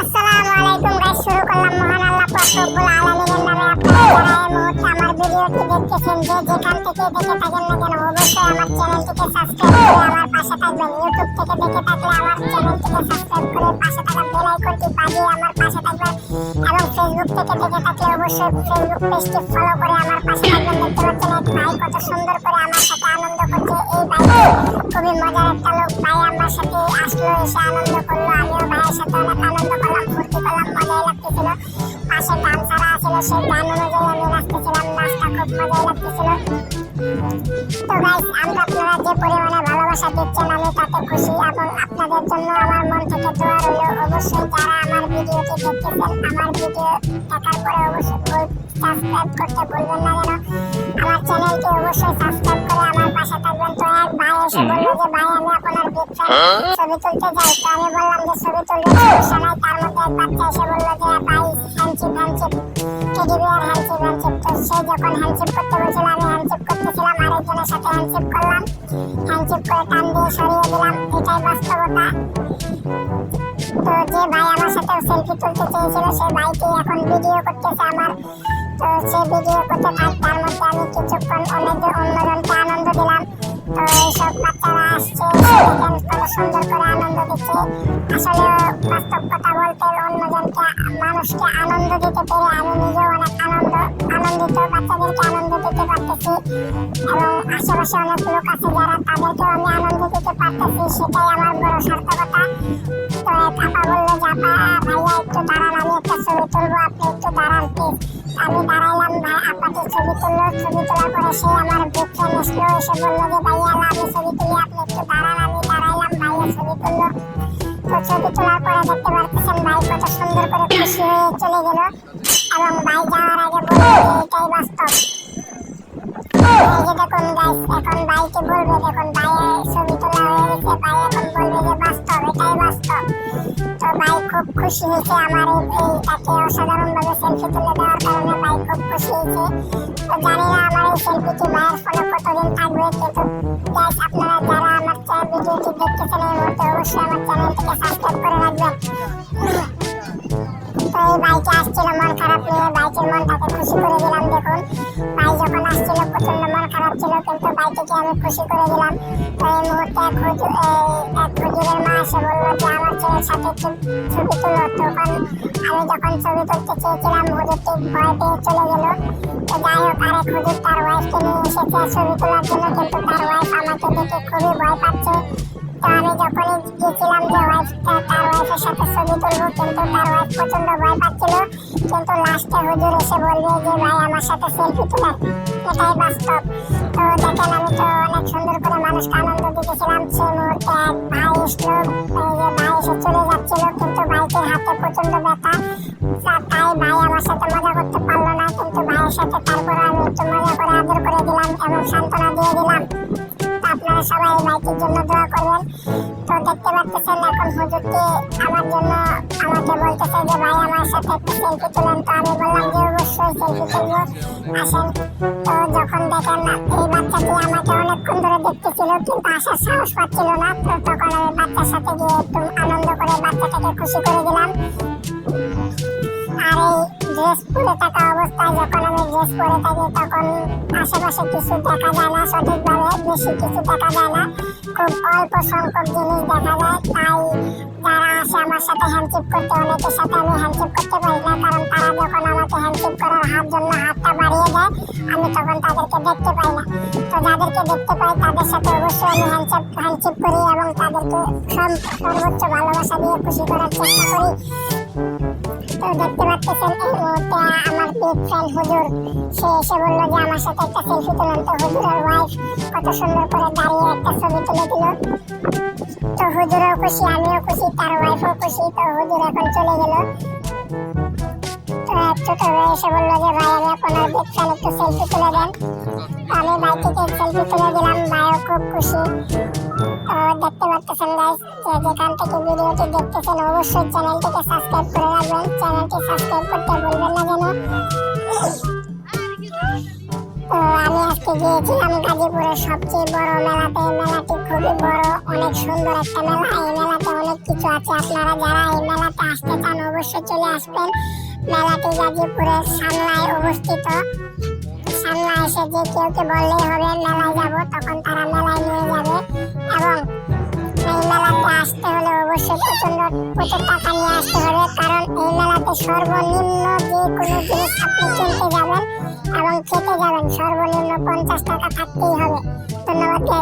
আসসালামু আলাইকুম গাইস, শুরু করলাম মহান আল্লাহ পাক রব্বুল আলামিনের নামে আপনারা এই মুহূর্তে আমার খুবই মজার একটা লোক। ভাই আমার সাথে আসলো, এসে আনন্দ অনেক আনন্দ করলাম ফুর্তি করলাম মজাই লাগতেছিল পাশে গান ছাড়া আছিল সেই গান অনুযায়ী আমি নাচতেছিলাম নাচটা খুব মজাই লাগতেছিল। তো গাইস আমরা আপনারা যে পরিমাণে ভালোবাসা দিচ্ছেন, আমি তাতে খুশি। এবং আপনাদের জন্য আমার মন থেকে দোয়া করতে ভুলবেন না যেন। আমার চ্যানেলটি অবশ্যই সাবস্ক্রাইব তো এক ভাই এসে বলল যে ভাই আমি আপনার বিগ ফ্যান ছবি তুলতে যাই তো আমি বললাম যে ছবি তুলতে সমস্যা নাই তার মধ্যে এক বাচ্চা এসে বলল যে ভাই হ্যান্ডচিপ হ্যান্ডচিপ টেডি বিয়ার হ্যান্ডচিপ হ্যান্ডচিপ তো সে যখন হ্যান্ডচিপ করতে বলছিল আমি হ্যান্ডচিপ করতেছিলাম আরেকজনের সাথে হ্যান্ডচিপ করলাম। হ্যান্ডচিপ করে টান দিয়ে সরিয়ে দিলাম। এটাই বাস্তবতা। তো যে ভাই আমার সাথে সেলফি তুলতে চেয়েছিল সেই ভাইটি এখন ভিডিও করতেছে আমার। তো সে ভিডিও করতে থাক তার মধ্যে আমি কিছুক্ষণ অনেক অন্যজনকে আনন্দ দিলাম। তো এইসব আসছে আনন্দ দিচ্ছে আসলে বাস্তব কথা বলতে অন্যজনকে আনন্দ দিতে পেরে আমি নিজেও অনেক আনন্দ আনন্দিত বাচ্চাদেরকে আনন্দ দিতে পারতেছি। এবং আশেপাশে অনেক লোক আছে যারা তাদেরকেও আনন্দ দিতে পারতেছি, সেটাই আমার বড় সার্থকতা। তো আপা বলল যে, আপা, ভাইয়া, একটু দাঁড়ান, আমি একটা ছবি তুলবো, আপনি ছবি তুললো, ছবি তোলার পরে সে আমার বুকে আসলো এসে বলল যে, ভাইয়া, আমি ছবি তুলি, আপনি একটু দাঁড়ান, আমি দাঁড়াইলাম, ভাইয়া ছবি তুললো। তো ছবি তোলার পরে দেখতে পারতেছেন, ভাই কত সুন্দর করে খুশি হয়ে চলে গেল। এবং ভাই যাওয়ার আগে বলল এটাই বাস্তব। খুব খুশি হয়েছে, আমার এই এইটাকে অসাধারণ ভাবে সেলফি তুলে সেলফিটি ভাইয়ের ফোনে কতদিন থাকবে কিন্তু গাইস আপনারা যারা আমার চ্যানেল ভিডিওটি দেখতেছেন এই মুহূর্তে অবশ্যই আমার চ্যানেলটিকে সাবস্ক্রাইব করে রাখবেন। তো এই বাইকে আসছিল মন খারাপ নিয়ে, বাইকের মনটাকে খুশি করে দিলাম, দেখুন। ভাই যখন আসছিল প্রচণ্ড মন খারাপ ছিল, কিন্তু বাইকটিকে আমি খুশি করে দিলাম। তো এই মুহূর্তে এক হুজুর এক হুজুরের মা এসে বলল যে, আমার ছবি তুলতে চেয়েছিলাম ভয় পেয়ে চলে গেল। যাই হোক আরেক হুজুর তার ওয়াইফকে নিয়ে এসেছে ছবি তোলার জন্য কিন্তু তার ওয়াইফ আমাকে দেখে খুবই ভয় পাচ্ছে। তো আমি যখনই গেছিলাম যে ওয়াইফ তার ওয়াইফের সাথে ছবি তুলবো, কিন্তু তার ওয়াইফ প্রচণ্ড ভয় পাচ্ছিল। কিন্তু লাস্টে হুজুর এসে বলবে যে, ভাই, আমার সাথে সেলফি তোলেন এটাই বাস্তব। তো দেখেন, আমি তো অনেক সুন্দর করে মানুষকে আনন্দ দিতেছিলাম। সেই মুহূর্তে এক ভাই যে ভাই এসে চলে যাচ্ছিল, কিন্তু ভাইটির হাতে প্রচণ্ড ব্যথা। তাই ভাই আমার সাথে মজা করতে পারল না, কিন্তু ভাইয়ের সাথে তারপরে আমি একটু মজা করে আদর করে দিলাম এবং সান্ত্বনা দিয়ে দিলাম। আপনারা সবাই বাইকের জন্য দোয়া করবেন। তো দেখতে পাচ্ছেন এখন হুজুরটি আমার জন্য আমাকে বলতেছে যে, ভাই, আমার সাথে একটা সেলফি তুলেন। তো আমি বললাম যে, অবশ্যই সেলফি তুলবো। আসেন। তো যখন দেখেন এই বাচ্চাটি আমাকে অনেকক্ষণ ধরে দেখতেছিল, কিন্তু আসার সাহস পাচ্ছিল না, তো তখন আমি বাচ্চার সাথে গিয়ে একটু আনন্দ করে বাচ্চাটাকে খুশি করে দিলাম। আর এই ড্রেস পরে থাকা অবস্থায় যখন আমি ড্রেস পরে থাকি তখন আশেপাশে কিছু দেখা যায় না, সঠিকভাবে বেশি কিছু দেখা যায় না। খুব অল্প সংখ্যক জিনিস দেখা যায়, তাই যারা আসে আমার সাথে হ্যান্ডচিপ করতে অনেকের সাথে আমি হ্যান্ডচিপ করতে পারি না, কারণ তারা যখন আমাকে হ্যান্ডচিপ করার হাত জন্য হাতটা বাড়িয়ে দেয়, আমি তখন তাদেরকে দেখতে পাই না। তো যাদেরকে দেখতে পাই, তাদের সাথে অবশ্যই আমি হ্যান্ডচিপ হ্যান্ডচিপ করি এবং তাদেরকে সর্বোচ্চ ভালোবাসা দিয়ে খুশি করার চেষ্টা করি। তো দেখতে পাচ্ছেন এই মুহূর্তে আমার বিগ ফ্রেন্ড হুজুর। সে এসে বলল যে আমার সাথে একটা সেলফি তুলেন। তো হুজুরের ওয়াইফ কত সুন্দর করে দাঁড়িয়ে একটা ছবি তুলে দিল। তো হুজুরও খুশি, আমিও খুশি, তার ওয়াইফও খুশি। তো হুজুর এখন চলে গেল। আমি একটু সেলফি তুলে সেলফি তুলে দিলাম। ভাইও খুব খুশি। দেখতে পাচ্ছেন গাইস যে যেখান থেকে ভিডিওটি দেখতেছেন, অবশ্যই চ্যানেলটিকে সাবস্ক্রাইব করে রাখবেন। চ্যানেলটি সাবস্ক্রাইব করতে ভুলবেন না যেন। তো আমি আজকে গিয়েছিলাম গাজীপুরের সবচেয়ে বড় মেলাতে। মেলাটি খুবই বড়, অনেক সুন্দর একটা মেলা। এই মেলাতে অনেক কিছু আছে। আপনারা যারা এই মেলাতে আসতে চান, অবশ্যই চলে আসবেন। মেলাটি গাজীপুরের সামলায় অবস্থিত। সামনে এসে যে কেউ কে বললেই হবে, মেলায় যাব, তখন তারা মেলায় নিয়ে যাবে। এবং এই মেলাতে আসতে হলে অবশ্যই প্রচণ্ড প্রচুর টাকা নিয়ে আসতে হবে, কারণ এই মেলাতে সর্বনিম্ন যে কোনো জিনিস আপনি কিনতে যাবেন এবং খেতে যাবেন। সর্বনিম্ন পঞ্চাশ টাকা থাকতেই হবে। ধন্যবাদ।